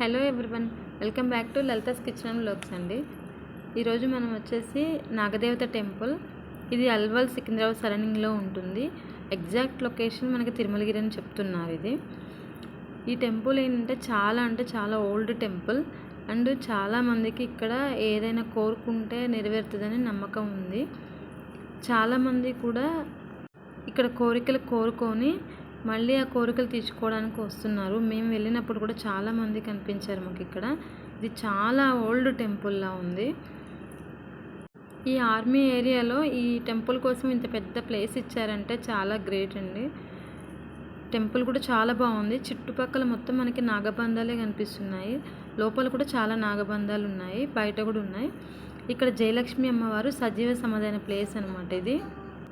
Hello everyone welcome back to Lalitha's kitchen and అండి. ఈరోజు మనం వచ్చేసి నాగదేవత టెంపుల్. ఇది అల్వల్ సికింద్రాబాద్ సరౌండింగ్లో ఉంటుంది. ఎగ్జాక్ట్ లొకేషన్ మనకి తిరుమలగిరి అని చెప్తున్నారు ఇది. ఈ టెంపుల్ ఏంటంటే చాలా అంటే చాలా ఓల్డ్ టెంపుల్. అండ్ చాలామందికి ఇక్కడ ఏదైనా కోరుకుంటే నెరవేరుతుందని నమ్మకం ఉంది. చాలామంది కూడా ఇక్కడ కోరికలు కోరుకొని మళ్ళీ ఆ కోరికలు తీర్చుకోవడానికి వస్తున్నారు. మేము వెళ్ళినప్పుడు కూడా చాలా మంది కనిపించారు మాకు ఇక్కడ. ఇది చాలా ఓల్డ్ టెంపుల్లా ఉంది. ఈ ఆర్మీ ఏరియాలో ఈ టెంపుల్ కోసం ఇంత పెద్ద ప్లేస్ ఇచ్చారంటే చాలా గ్రేట్ అండి. టెంపుల్ కూడా చాలా బాగుంది. చుట్టుపక్కల మొత్తం మనకి నాగబంధాలే కనిపిస్తున్నాయి. లోపల కూడా చాలా నాగబంధాలు ఉన్నాయి. బయట కూడా ఉన్నాయి. ఇక్కడ జయలక్ష్మి అమ్మవారు సజీవ సమాధాన ప్లేస్ అనమాట ఇది.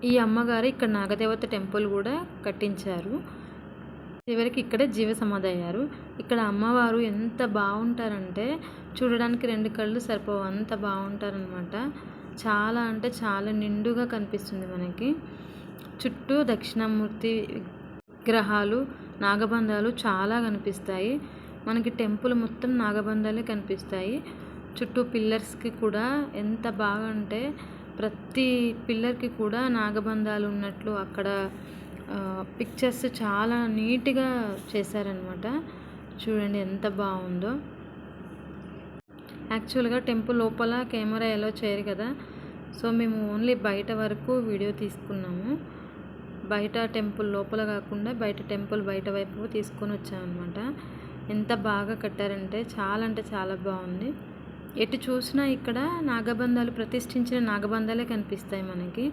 ఈ అమ్మగారు ఇక్కడ నాగదేవత టెంపుల్ కూడా కట్టించారు. చివరికి ఇక్కడ జీవ సమాధి అయ్యారు. ఇక్కడ అమ్మవారు ఎంత బాగుంటారంటే చూడడానికి రెండు కళ్ళు సరిపోవు. అంత బాగుంటారనమాట చాలా అంటే చాలా నిండుగా కనిపిస్తుంది మనకి. చుట్టూ దక్షిణామూర్తి విగ్రహాలు నాగబంధాలు చాలా కనిపిస్తాయి. మనకి టెంపుల్ మొత్తం నాగబంధాలే కనిపిస్తాయి. చుట్టూ పిల్లర్స్కి కూడా ఎంత బాగా అంటే ప్రతి పిల్లర్కి కూడా నాగబంధాలు ఉన్నట్లు అక్కడ పిక్చర్స్ చాలా నీట్గా చేశారనమాట చూడండి ఎంత బాగుందో. యాక్చువల్గా టెంపుల్ లోపల కెమెరా ఎలా చేయరు కదా సో మేము ఓన్లీ బయట వరకు వీడియో తీసుకున్నాము. బయట టెంపుల్ లోపల కాకుండా బయట టెంపుల్ బయట వైపు తీసుకొని వచ్చామన్నమాట. ఎంత బాగా కట్టారంటే చాలా అంటే చాలా బాగుంది. ఎటు చూసినా ఇక్కడ నాగబంధాలు ప్రతిష్ఠించిన నాగబంధాలే కనిపిస్తాయి మనకి.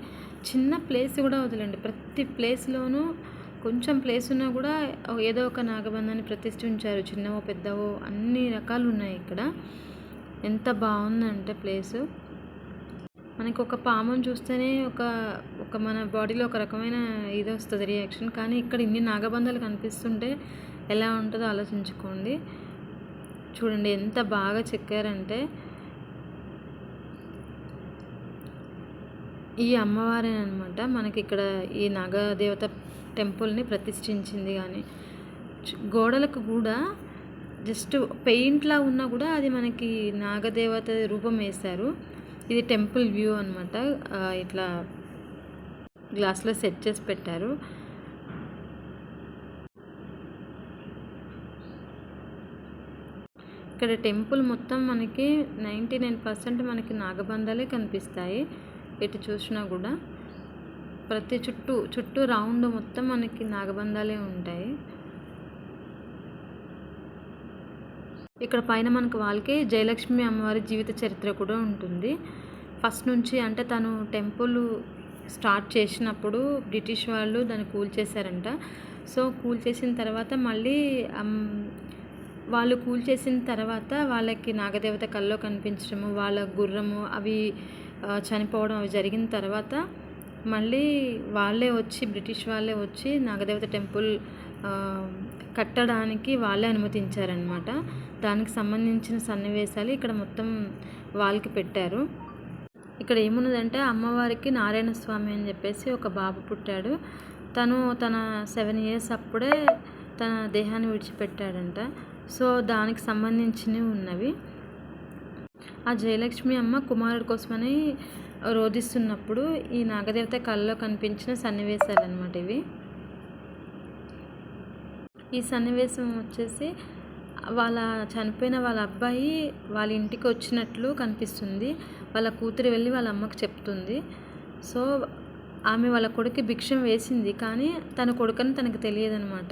చిన్న ప్లేస్ కూడా వదిలేండి. ప్రతి ప్లేస్లోనూ కొంచెం ప్లేస్ ఉన్నా కూడా ఏదో ఒక నాగబంధాన్ని ప్రతిష్ఠించారు. చిన్నవో పెద్దవో అన్ని రకాలు ఉన్నాయి ఇక్కడ. ఎంత బాగుందంటే ప్లేసు మనకి ఒక పామును చూస్తేనే ఒక ఒక మన బాడీలో ఒక రకమైన ఇది వస్తుంది రియాక్షన్ కానీ ఇక్కడ ఇన్ని నాగబంధాలు కనిపిస్తుంటే ఎలా ఉంటుందో ఆలోచించుకోండి. చూడండి ఎంత బాగా చెక్కారంటే ఈ అమ్మవారే అనమాట మనకి ఇక్కడ ఈ నాగదేవత టెంపుల్ని ప్రతిష్ఠించింది కానీ. గోడలకు కూడా జస్ట్ పెయింట్లా ఉన్నా కూడా అది మనకి నాగదేవత రూపం వేశారు. ఇది టెంపుల్ వ్యూ అనమాట ఇట్లా గ్లాస్లో సెట్ చేసి పెట్టారు. ఇక్కడ టెంపుల్ మొత్తం మనకి నైంటీ నైన్ పర్సెంట్ మనకి నాగబంధాలే కనిపిస్తాయి. ఎటు చూసినా కూడా. ప్రతి చుట్టూ చుట్టూ రౌండ్ మొత్తం మనకి నాగబంధాలే ఉంటాయి. ఇక్కడ పైన మనకు వాళ్ళకి జయలక్ష్మి అమ్మవారి జీవిత చరిత్ర కూడా ఉంటుంది. ఫస్ట్ నుంచి అంటే తను టెంపుల్ స్టార్ట్ చేసినప్పుడు బ్రిటిష్ వాళ్ళు దాన్ని కూల్ చేశారంట సో కూల్ చేసిన తర్వాత మళ్ళీ వాళ్ళు కూల్ చేసిన తర్వాత వాళ్ళకి నాగదేవత కల్లో కనిపించడము వాళ్ళ గుర్రము అవి చనిపోవడం అవి జరిగిన తర్వాత మళ్ళీ వాళ్ళే వచ్చి బ్రిటిష్ వాళ్ళే వచ్చి నాగదేవత టెంపుల్ కట్టడానికి వాళ్ళే అనుమతించారనమాట దానికి సంబంధించిన సన్నివేశాలు ఇక్కడ మొత్తం వాళ్ళకి పెట్టారు. ఇక్కడ ఏమున్నదంటే అమ్మవారికి నారాయణ స్వామి అని చెప్పేసి ఒక బాబు పుట్టాడు. తను తన సెవెన్ ఇయర్స్ అప్పుడే తన దేహాన్ని విడిచిపెట్టాడంట. సో దానికి సంబంధించినవి ఉన్నవి. ఆ జయలక్ష్మి అమ్మ కుమారుడి కోసమని రోధిస్తున్నప్పుడు ఈ నాగదేవత కళ్ళలో కనిపించిన సన్నివేశాలు అనమాట ఇవి. ఈ సన్నివేశం వచ్చేసి వాళ్ళ చనిపోయిన వాళ్ళ అబ్బాయి వాళ్ళ ఇంటికి వచ్చినట్లు కనిపిస్తుంది. వాళ్ళ కూతురు వెళ్ళి వాళ్ళ అమ్మకు చెప్తుంది. సో ఆమె వాళ్ళ కొడుకు భిక్షం వేసింది కానీ తన కొడుకని తనకు తెలియదనమాట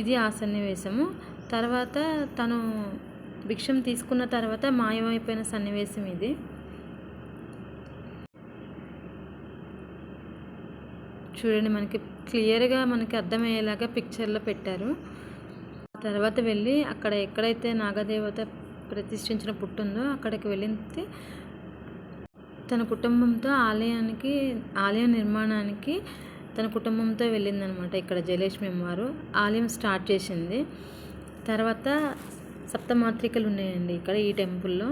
ఇది ఆ సన్నివేశము. తర్వాత తను భిక్షం తీసుకున్న తర్వాత మాయమైపోయిన సన్నివేశం ఇది. చూడండి మనకి క్లియర్గా మనకి అర్థమయ్యేలాగా పిక్చర్లో పెట్టారు. తర్వాత వెళ్ళి అక్కడ ఎక్కడైతే నాగదేవత ప్రతిష్ఠించిన పుట్టుందో అక్కడికి వెళ్ళితే తన కుటుంబంతో ఆలయానికి ఆలయ నిర్మాణానికి తన కుటుంబంతో వెళ్ళిందనమాట ఇక్కడ జయలక్ష్మి అమ్మవారు. ఆలయం స్టార్ట్ చేసింది. తర్వాత సప్తమాత్రికలు ఉన్నాయండి ఇక్కడ ఈ టెంపుల్లో.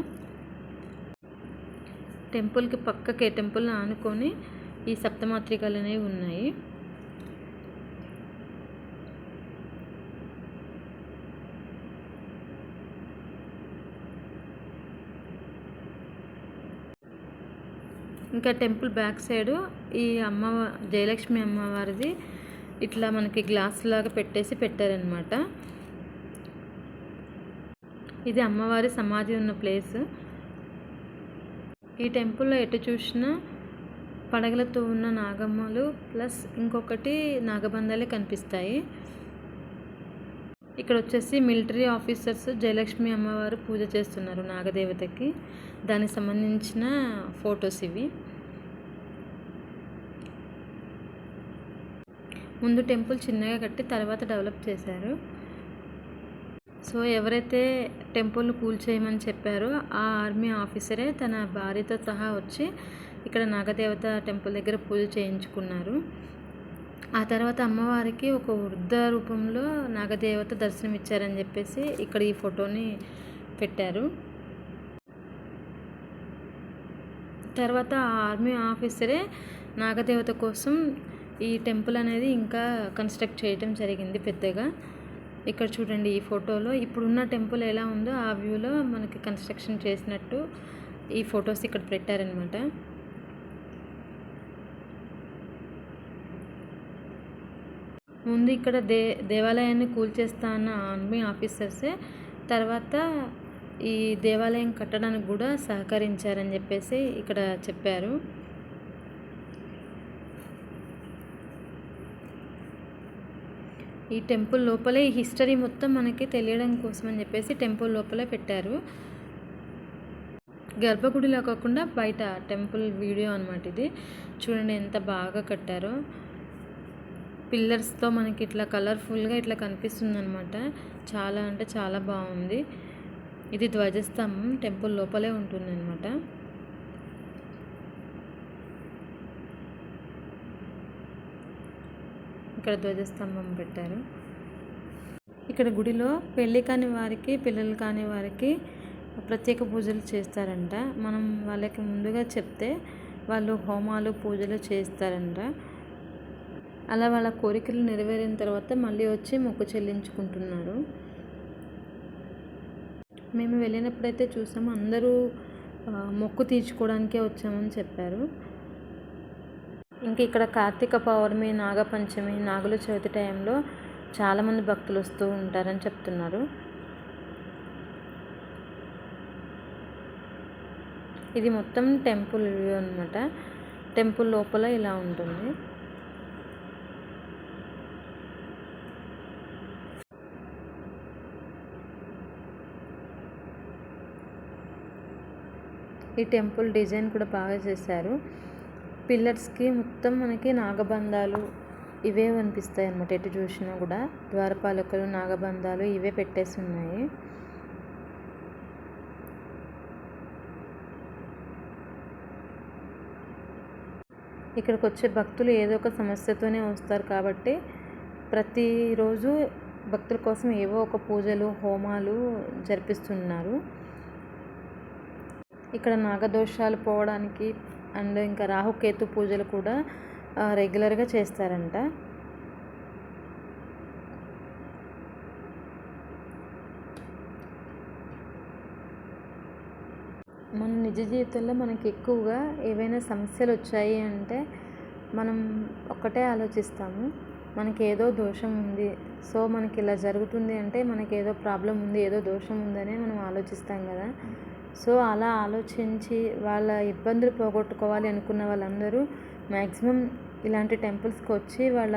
టెంపుల్కి పక్కకే టెంపుల్ ఆనుకొని ఈ సప్తమాత్రికలు అనేవి ఉన్నాయి. ఇంకా టెంపుల్ బ్యాక్ సైడు ఈ అమ్మ జయలక్ష్మి అమ్మవారిది ఇట్లా మనకి గ్లాస్ లాగా పెట్టేసి పెట్టారనమాట ఇది అమ్మవారి సమాధి ఉన్న ప్లేస్. ఈ టెంపుల్లో ఎటు చూసినా పడగలతో ఉన్న నాగమ్మలు ప్లస్ ఇంకొకటి నాగబంధాలే కనిపిస్తాయి. ఇక్కడ వచ్చేసి మిలిటరీ ఆఫీసర్స్ జయలక్ష్మి అమ్మవారు పూజ చేస్తున్నారు నాగదేవతకి. దానికి సంబంధించిన ఫొటోస్ ఇవి. ముందు టెంపుల్ చిన్నగా కట్టి తర్వాత డెవలప్ చేశారు. సో ఎవరైతే టెంపుల్ కూల్చేయమని చెప్పారో ఆ ఆర్మీ ఆఫీసరే తన భార్యతో సహా వచ్చి ఇక్కడ నాగదేవత టెంపుల్ దగ్గర పూజ చేయించుకున్నారు. ఆ తర్వాత అమ్మవారికి ఒక వృద్ధ రూపంలో నాగదేవత దర్శనం ఇచ్చారని చెప్పేసి ఇక్కడ ఈ ఫోటోని పెట్టారు. తర్వాత ఆ ఆర్మీ ఆఫీసరే నాగదేవత కోసం ఈ టెంపుల్ అనేది ఇంకా కన్స్ట్రక్ట్ చేయటం జరిగింది పెద్దగా. ఇక్కడ చూడండి ఈ ఫోటోలో. ఇప్పుడున్న టెంపుల్ ఎలా ఉందో ఆ వ్యూలో మనకి కన్స్ట్రక్షన్ చేసినట్టు ఈ ఫొటోస్ ఇక్కడ పెట్టారనమాట. ముందు ఇక్కడ దే దేవాలయాన్ని కూల్చేస్తా అన్న ఆర్మీ ఆఫీసర్సే తర్వాత ఈ దేవాలయం కట్టడానికి కూడా సహకరించారని చెప్పేసి ఇక్కడ చెప్పారు. ఈ టెంపుల్ లోపలే ఈ హిస్టరీ మొత్తం మనకి తెలియడం కోసం అని చెప్పేసి టెంపుల్ లోపలే పెట్టారు. గర్భగుడిలో కాకుండా బయట టెంపుల్ వీడియో అనమాట ఇది. చూడండి ఎంత బాగా కట్టారో. పిల్లర్స్తో మనకి ఇట్లా కలర్ఫుల్గా ఇట్లా కనిపిస్తుంది అనమాట చాలా అంటే చాలా బాగుంది. ఇది ధ్వజస్తంభం టెంపుల్ లోపలే ఉంటుంది అనమాట ఇక్కడ ధ్వజస్తంభం పెట్టారు. ఇక్కడ గుడిలో పెళ్ళి కాని వారికి పిల్లలు కాని వారికి ప్రత్యేక పూజలు చేస్తారంట. మనం వాళ్ళకి ముందుగా చెప్తే వాళ్ళు హోమాలు పూజలు చేస్తారంట. అలా వాళ్ళ కోరికలు నెరవేరిన తర్వాత మళ్ళీ వచ్చి మొక్కు చెల్లించుకుంటున్నారు. మేము వెళ్ళినప్పుడైతే చూసాము అందరూ మొక్కు తీర్చుకోవడానికే వచ్చామని చెప్పారు. ఇంకా ఇక్కడ కార్తీక పౌర్ణమి నాగపంచమి నాగుల చవితి టైంలో చాలామంది భక్తులు వస్తూ ఉంటారని చెప్తున్నారు. ఇది మొత్తం టెంపుల్ వ్యూ అనమాట టెంపుల్ లోపల ఇలా ఉంటుంది. ఈ టెంపుల్ డిజైన్ కూడా బాగా చేశారు. పిల్లర్స్కి మొత్తం మనకి నాగబంధాలు ఇవే కనిపిస్తాయి అన్నమాట ఎటు చూసినా కూడా ద్వారపాలకులు నాగబంధాలు ఇవే పెట్టేసి ఉన్నాయి ఇక్కడికి వచ్చే భక్తులు ఏదో ఒక సమస్యతోనే వస్తారు కాబట్టి ప్రతిరోజు భక్తుల కోసం ఏవో ఒక పూజలు హోమాలు జరిపిస్తున్నారు. ఇక్కడ నాగదోషాలు పోవడానికి అండ్ ఇంకా రాహుకేతు పూజలు కూడా రెగ్యులర్గా చేస్తారంట. మన నిజ జీవితంలో మనకి ఎక్కువగా ఏవైనా సమస్యలు వచ్చాయి అంటే మనం ఒక్కటే ఆలోచిస్తాము. మనకి ఏదో దోషం ఉంది. సో మనకి ఇలా జరుగుతుంది అంటే మనకి ఏదో ప్రాబ్లం ఉంది ఏదో దోషం ఉందనే మనం ఆలోచిస్తాం కదా. సో అలా ఆలోచించి వాళ్ళ ఇబ్బందులు పోగొట్టుకోవాలి అనుకున్న వాళ్ళందరూ మ్యాక్సిమం ఇలాంటి టెంపుల్స్కి వచ్చి వాళ్ళ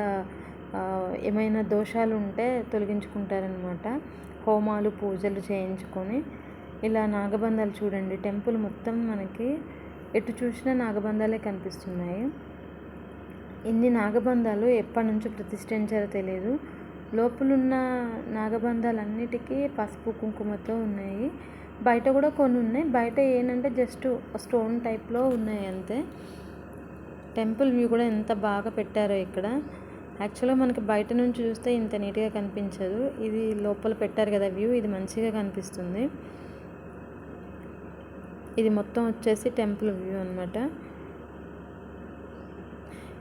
ఏమైనా దోషాలు ఉంటే తొలగించుకుంటారనమాట హోమాలు పూజలు చేయించుకొని. ఇలా నాగబంధాలు చూడండి. టెంపుల్ మొత్తం మనకి ఎటు చూసినా నాగబంధాలే కనిపిస్తున్నాయి. ఇన్ని నాగబంధాలు ఎప్పటి నుంచో ప్రతిష్ఠించారో తెలియదు లోపలున్న నాగబంధాలన్నిటికీ పసుపు కుంకుమతో ఉన్నాయి. బయట కూడా కొన్ని ఉన్నాయి. బయట ఏంటంటే జస్ట్ స్టోన్ టైప్లో ఉన్నాయి అంతే. టెంపుల్ వ్యూ కూడా ఎంత బాగా పెట్టారో ఇక్కడ. యాక్చువల్గా మనకి బయట నుంచి చూస్తే ఇంత నీట్గా కనిపించదు. ఇది లోపల పెట్టారు కదా వ్యూ ఇది మంచిగా కనిపిస్తుంది. ఇది మొత్తం వచ్చేసి టెంపుల్ వ్యూ అనమాట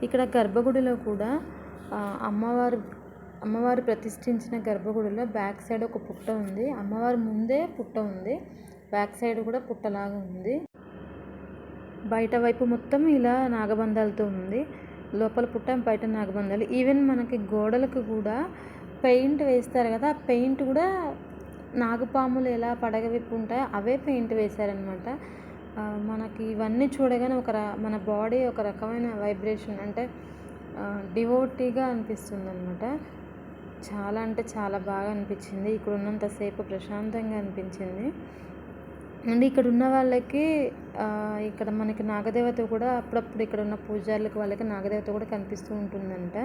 ఇక్కడ గర్భగుడిలో కూడా అమ్మవారు అమ్మవారు ప్రతిష్ఠించిన గర్భగుడిలో బ్యాక్ సైడ్ ఒక పుట్ట ఉంది. అమ్మవారి ముందే పుట్ట ఉంది. బ్యాక్ సైడ్ కూడా పుట్టలాగా ఉంది. బయట వైపు మొత్తం ఇలా నాగబంధాలతో ఉంది. లోపల పుట్ట బయట నాగబంధాలు. ఈవెన్ మనకి గోడలకు కూడా పెయింట్ వేస్తారు కదా ఆ పెయింట్ కూడా నాగపాములు ఎలా పడగ ఉంటాయో అవే పెయింట్ వేశారనమాట మనకి ఇవన్నీ చూడగానే ఒక మన బాడీ ఒక రకమైన వైబ్రేషన్ అంటే డివోటీగా అనిపిస్తుంది అనమాట చాలా అంటే చాలా బాగా అనిపించింది. ఇక్కడ ఉన్నంతసేపు ప్రశాంతంగా అనిపించింది. అండ్ ఇక్కడ ఉన్న వాళ్ళకి ఇక్కడ మనకి నాగదేవత కూడా అప్పుడప్పుడు ఇక్కడ ఉన్న పూజారులకు వాళ్ళకి నాగదేవత కూడా కనిపిస్తూ ఉంటుందంట.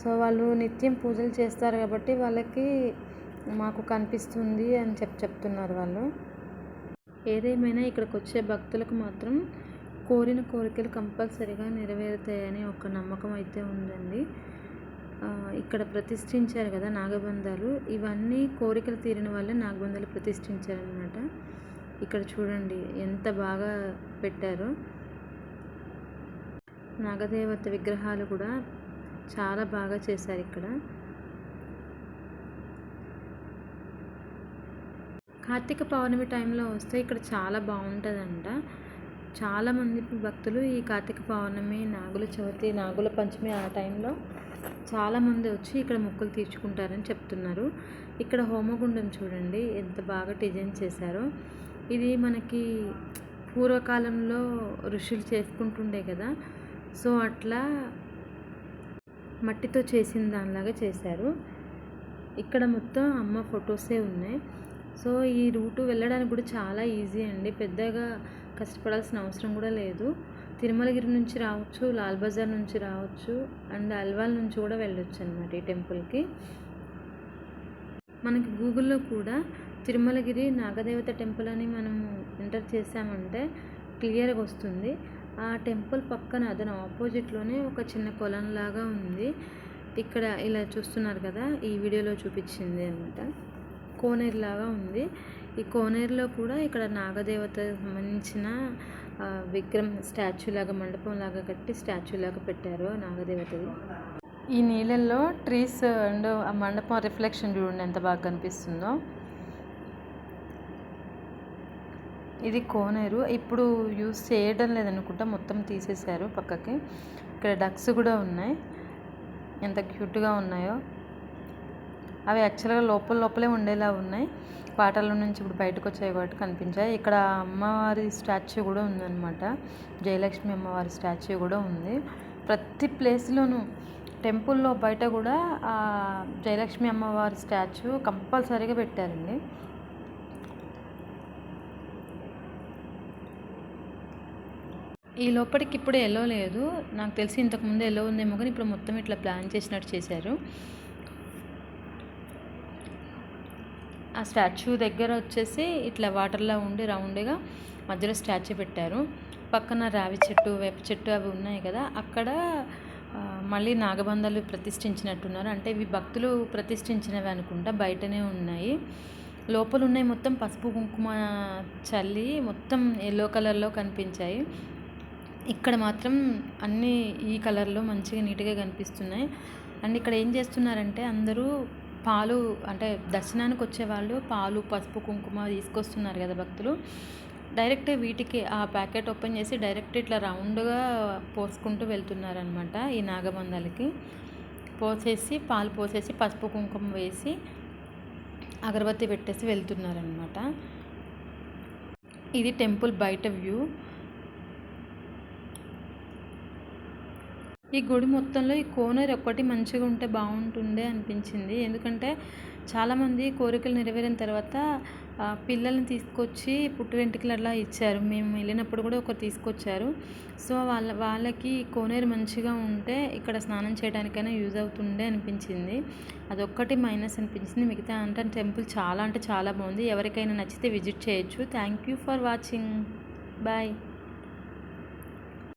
సో వాళ్ళు నిత్యం పూజలు చేస్తారు కాబట్టి వాళ్ళకి మాకు కనిపిస్తుంది అని చెప్పి చెప్తున్నారు వాళ్ళు. ఏదేమైనా ఇక్కడికి వచ్చే భక్తులకు మాత్రం కోరిన కోరికలు కంపల్సరీగా నెరవేరుతాయని ఒక నమ్మకం అయితే ఉందండి. ఇక్కడ ప్రతిష్ఠించారు కదా నాగబంధాలు ఇవన్నీ కోరికలు తీరిన వాళ్ళే నాగబంధాలు ప్రతిష్ఠించారనమాట ఇక్కడ చూడండి ఎంత బాగా పెట్టారో. నాగదేవత విగ్రహాలు కూడా చాలా బాగా చేశారు ఇక్కడ. కార్తీక పౌర్ణమి టైంలో వస్తే ఇక్కడ చాలా బాగుంటుందంట. చాలామంది భక్తులు ఈ కార్తీక పౌర్ణమి నాగుల చవితి నాగుల పంచమి ఆ టైంలో చాలామంది వచ్చి ఇక్కడ మొక్కులు తీర్చుకుంటారని చెప్తున్నారు. ఇక్కడ హోమగుండం చూడండి ఎంత బాగా డిజైన్ చేశారో. ఇది మనకి పూర్వకాలంలో ఋషులు చేసుకుంటుండే కదా. సో అట్లా మట్టితో చేసిన దానిలాగా చేశారు. ఇక్కడ మొత్తం అమ్మ ఫొటోసే ఉన్నాయి. సో ఈ రూటు వెళ్ళడానికి కూడా చాలా ఈజీ అండి. పెద్దగా కష్టపడాల్సిన అవసరం కూడా లేదు. తిరుమలగిరి నుంచి రావచ్చు లాల్ బజార్ నుంచి రావచ్చు అండ్ అల్వాల్ నుంచి కూడా వెళ్ళొచ్చు అనమాట ఈ టెంపుల్కి. మనకి గూగుల్లో కూడా తిరుమలగిరి నాగదేవత టెంపుల్ అని మనము ఎంటర్ చేసామంటే క్లియర్గా వస్తుంది. ఆ టెంపుల్ పక్కన అదన ఆపోజిట్లోనే ఒక చిన్న కొలం లాగా ఉంది. ఇక్కడ ఇలా చూస్తున్నారు కదా ఈ వీడియోలో చూపించింది అనమాట కోనేరు లాగా ఉంది. ఈ కోనేరులో కూడా ఇక్కడ నాగదేవత సంబంధించిన విక్రమ్ విగ్రహం స్టాచ్యూ లాగా మండపం లాగా కట్టి స్టాచ్యూ లాగా పెట్టారు నాగదేవతది. ఈ నీళ్ళల్లో ట్రీస్ అండ్ ఆ మండపం రిఫ్లెక్షన్ చూడండి ఎంత బాగా కనిపిస్తుందో. ఇది కోనేరు. ఇప్పుడు యూస్ చేయడం లేదనుకుంటా మొత్తం తీసేశారు పక్కకి. ఇక్కడ డక్స్ కూడా ఉన్నాయి. ఎంత క్యూట్గా ఉన్నాయో. అవి యాక్చువల్గా లోపల లోపలే ఉండేలా ఉన్నాయి. పాటల నుంచి ఇప్పుడు బయటకు వచ్చాయి కాబట్టి కనిపించాయి. ఇక్కడ అమ్మవారి స్టాచ్యూ కూడా ఉందన్నమాట. జయలక్ష్మి అమ్మవారి స్టాచ్యూ కూడా ఉంది. ప్రతి ప్లేస్లోనూ టెంపుల్లో బయట కూడా ఆ జయలక్ష్మి అమ్మవారి స్టాచ్యూ కంపల్సరీగా పెట్టారండి. ఈ లోపలికి ఇప్పుడు ఎల్లో లేదు. నాకు తెలిసి ఇంతకుముందు ఎల్లో ఉందేమో కానీ ఇప్పుడు మొత్తం ఇట్లా ప్లాన్ చేసినట్టు చేశారు. ఆ స్టాచ్యూ దగ్గర వచ్చేసి ఇట్లా వాటర్లా ఉండి రౌండ్గా మధ్యలో స్టాచ్యూ పెట్టారు. పక్కన రావి చెట్టు వేప చెట్టు అవి ఉన్నాయి కదా అక్కడ మళ్ళీ నాగబంధాలు ప్రతిష్ఠించినట్టున్నారు. అంటే ఇవి భక్తులు ప్రతిష్ఠించినవి అనుకుంటా బయటనే ఉన్నాయి. లోపల ఉన్నాయి మొత్తం పసుపు కుంకుమ చల్లి మొత్తం ఎల్లో కలర్లో కనిపించాయి. ఇక్కడ మాత్రం అన్నీ ఈ కలర్లో మంచిగా నీట్గా కనిపిస్తున్నాయి. అండ్ ఇక్కడ ఏం చేస్తున్నారంటే అందరూ పాలు అంటే దర్శనానికి వచ్చేవాళ్ళు పాలు పసుపు కుంకుమ తీసుకొస్తున్నారు కదా భక్తులు. డైరెక్ట్ వీటికి ఆ ప్యాకెట్ ఓపెన్ చేసి డైరెక్ట్ ఇట్లా రౌండ్గా పోసుకుంటూ వెళ్తున్నారనమాట ఈ నాగబంధాలకి పోసేసి పాలు పోసేసి పసుపు కుంకుమ వేసి అగరబత్తి పెట్టేసి వెళ్తున్నారనమాట ఇది టెంపుల్ బయట వ్యూ. ఈ గుడి మొత్తంలో ఈ కోనేరు ఒక్కటి మంచిగా ఉంటే బాగుంటుండే అనిపించింది. ఎందుకంటే చాలామంది కోరికలు నెరవేరిన తర్వాత పిల్లల్ని తీసుకొచ్చి పుట్టు వెంట్రుకలు అట్లా ఇచ్చారు. మేము వెళ్ళినప్పుడు కూడా ఒకరు తీసుకొచ్చారు. సో వాళ్ళ వాళ్ళకి కోనేరు మంచిగా ఉంటే ఇక్కడ స్నానం చేయడానికైనా యూజ్ అవుతుండే అనిపించింది. అదొక్కటి మైనస్ అనిపించింది. మిగతా అంటే టెంపుల్ చాలా అంటే చాలా బాగుంది. ఎవరికైనా నచ్చితే విజిట్ చేయొచ్చు. Thank you for watching. Bye.